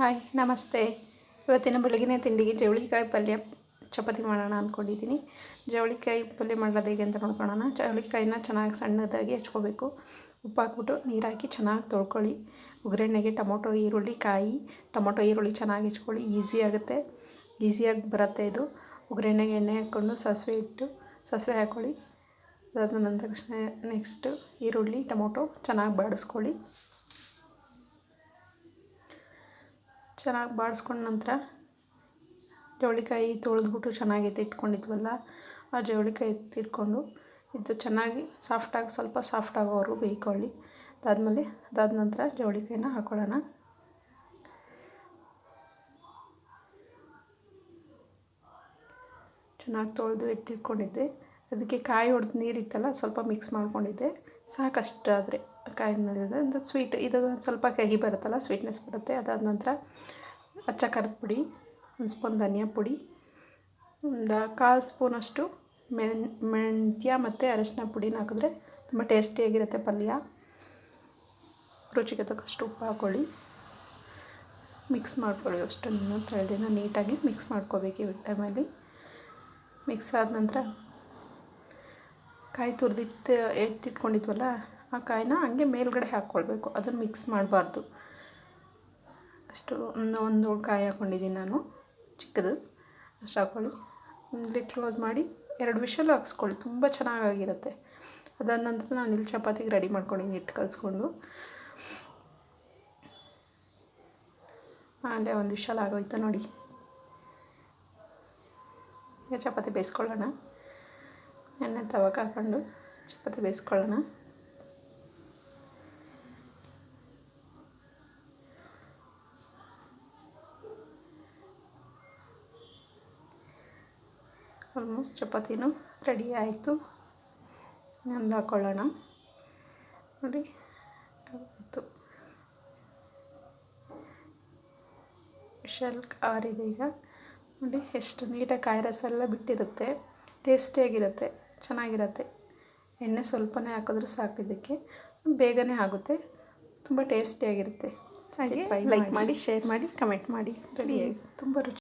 Hi, ನಮಸ್ತೆ. ಇವತ್ತಿನ ಬೆಳಗಿನ ತಿಂಡಿಗೆ ಜವಳಿಕಾಯಿ ಪಲ್ಯ ಚಪಾತಿ ಮಾಡೋಣ ಅಂದ್ಕೊಂಡಿದ್ದೀನಿ ಜವಳಿಕಾಯಿ ಪಲ್ಯ ಮಾಡೋದು ಹೇಗೆ ಅಂತ ನೋಡ್ಕೊಳ್ಳೋಣ. ಜವಳಿಕಾಯಿನ ಚೆನ್ನಾಗಿ ಸಣ್ಣದಾಗಿ ಹಚ್ಕೋಬೇಕು. ಉಪ್ಪು ಹಾಕ್ಬಿಟ್ಟು ನೀರು ಚೆನ್ನಾಗಿ ತೊಳ್ಕೊಳ್ಳಿ. ಒಗ್ಗರಣೆಗೆ ಟೊಮೊಟೊ, ಈರುಳ್ಳಿ, ಕಾಯಿ, ಟೊಮೊಟೊ, ಈರುಳ್ಳಿ ಚೆನ್ನಾಗಿ ಹೆಚ್ಕೊಳ್ಳಿ. ಈಸಿ ಆಗುತ್ತೆ. ಈಸಿಯಾಗಿ ಬರುತ್ತೆ ಇದು. ಒಗ್ಗರಣೆಗೆ ಎಣ್ಣೆ ಹಾಕ್ಕೊಂಡು ಸಾಸಿವೆ ಇಟ್ಟು ಸಾಸಿವೆ ಹಾಕ್ಕೊಳ್ಳಿ ಅದಾದ ನಂತರ ನೆಕ್ಸ್ಟು ಈರುಳ್ಳಿ, ಟೊಮೊಟೊ ಚೆನ್ನಾಗಿ ಬಾಡಿಸ್ಕೊಳ್ಳಿ. ಚೆನ್ನಾಗಿ ಬಾಡಿಸ್ಕೊಂಡ ನಂತರ ಜವಳಿಕಾಯಿ ತೊಳೆದ್ಬಿಟ್ಟು ಚೆನ್ನಾಗಿ ಎತ್ತಿಟ್ಕೊಂಡಿದ್ವಲ್ಲ ಆ ಜವಳಿಕಾಯಿ ಎತ್ತಿಟ್ಕೊಂಡು ಇದು ಚೆನ್ನಾಗಿ ಸಾಫ್ಟಾಗಿ, ಸ್ವಲ್ಪ ಸಾಫ್ಟ್ ಆಗೋವರೆಗೂ ಬೇಯ್ಕೊಳ್ಳಿ. ಅದಾದಮೇಲೆ ಅದಾದ ನಂತರ ಜವಳಿಕಾಯಿನ ಹಾಕೊಳ್ಳೋಣ. ಚೆನ್ನಾಗಿ ತೊಳೆದು ಎತ್ತಿಟ್ಕೊಂಡಿದ್ದೆ. ಅದಕ್ಕೆ ಕಾಯಿ ಹೊಡೆದು ನೀರಿತ್ತಲ್ಲ, ಸ್ವಲ್ಪ ಮಿಕ್ಸ್ ಮಾಡ್ಕೊಂಡಿದ್ದೆ. ಸಾಕಷ್ಟಾದರೆ. ಅಂತ ಸ್ವೀಟ್ ಇದು ಸ್ವಲ್ಪ ಕಹಿ ಬರುತ್ತಲ್ಲ ಸ್ವೀಟ್ನೆಸ್ ಬರುತ್ತೆ. ಅದಾದ ನಂತರ ಅಚ್ಚ ಖಾರದ ಪುಡಿ, ಒಂದು ಸ್ಪೂನ್ ಧನಿಯಾ ಪುಡಿ, ಒಂದು ಕಾಲು ಸ್ಪೂನಷ್ಟು ಮೆನ್, ಮೆಂತ್ಯ ಮತ್ತು ಅರಶಿನ ಪುಡಿನ ಹಾಕಿದ್ರೆ ತುಂಬ ಟೇಸ್ಟಿಯಾಗಿರುತ್ತೆ ಪಲ್ಯ. ರುಚಿಗೆ ತಕ್ಕಷ್ಟು ಉಪ್ಪು ಹಾಕ್ಕೊಳ್ಳಿ ಮಿಕ್ಸ್ ಮಾಡ್ಕೊಳ್ಳಿ ಅಷ್ಟನ್ನು ತಳೆದಿನ ನೀಟಾಗಿ ಮಿಕ್ಸ್ ಮಾಡ್ಕೋಬೇಕು ಈ ಟೈಮಲ್ಲಿ ಮಿಕ್ಸ್ ಆದ ನಂತರ ಕಾಯಿ ತುರಿದಿಟ್ಟು ಎತ್ತಿಟ್ಕೊಂಡಿದ್ವಲ್ಲ ಆ ಕಾಯಿನ ಹಂಗೆ ಮೇಲ್ಗಡೆ ಹಾಕ್ಕೊಳ್ಬೇಕು, ಅದನ್ನು ಮಿಕ್ಸ್ ಮಾಡಬಾರ್ದು. ಅಷ್ಟು ಒಂದು ಒಂದು ಕಾಯಿ ಹಾಕ್ಕೊಂಡಿದ್ದೀನಿ ನಾನು, ಚಿಕ್ಕದು. ಅಷ್ಟು ಹಾಕ್ಕೊಳ್ಳಿ ಒಂದು ಕ್ಲೋಸ್ ಮಾಡಿ ಎರಡು ವಿಷಲು ಹಾಕ್ಸ್ಕೊಳ್ಳಿ, ತುಂಬ ಚೆನ್ನಾಗಾಗಿರುತ್ತೆ. ಅದಾದ ನಂತರ ನಾನು ಇಲ್ಲಿ ಚಪಾತಿಗೆ ರೆಡಿ ಮಾಡ್ಕೊಂಡಿದ್ದೀನಿ ಹಿಟ್ಟು ಕಲಿಸ್ಕೊಂಡು. ಅಲ್ಲೇ ಒಂದು ವಿಷಲ್ ಆಗೋಯ್ತು ನೋಡಿ. ಈಗ ಚಪಾತಿ ಬೇಯಿಸ್ಕೊಳ್ಳೋಣ. ಎಣ್ಣೆ ತವಾಗ ಹಾಕೊಂಡು ಚಪಾತಿ ಬೇಯಿಸ್ಕೊಳ್ಳೋಣ. ಆಲ್ಮೋಸ್ಟ್ ಚಪಾತಿನೂ ರೆಡಿ ಆಯಿತು. ನಂದು ಹಾಕ್ಕೊಳ್ಳೋಣ ನೋಡಿ ಆಯಿತು. ಶೆಲ್ ಆರಿದೆ ಈಗ. ನೋಡಿ ಎಷ್ಟು ನೀಟಾಗಿ ಕಾಯಿ ರಸ ಎಲ್ಲ ಬಿಟ್ಟಿರುತ್ತೆ. ಟೇಸ್ಟಿಯಾಗಿರುತ್ತೆ ಚೆನ್ನಾಗಿರುತ್ತೆ. ಎಣ್ಣೆ ಸ್ವಲ್ಪನೇ ಹಾಕಿದ್ರೆ ಸಾಕು ಇದಕ್ಕೆ. ಬೇಗನೆ ಆಗುತ್ತೆ. ತುಂಬ ಟೇಸ್ಟಿಯಾಗಿರುತ್ತೆ ಹಾಗೆ ಲೈಕ್ ಮಾಡಿ ಶೇರ್ ಮಾಡಿ ಕಮೆಂಟ್ ಮಾಡಿ ರೆಡಿ ತುಂಬ ರುಚಿ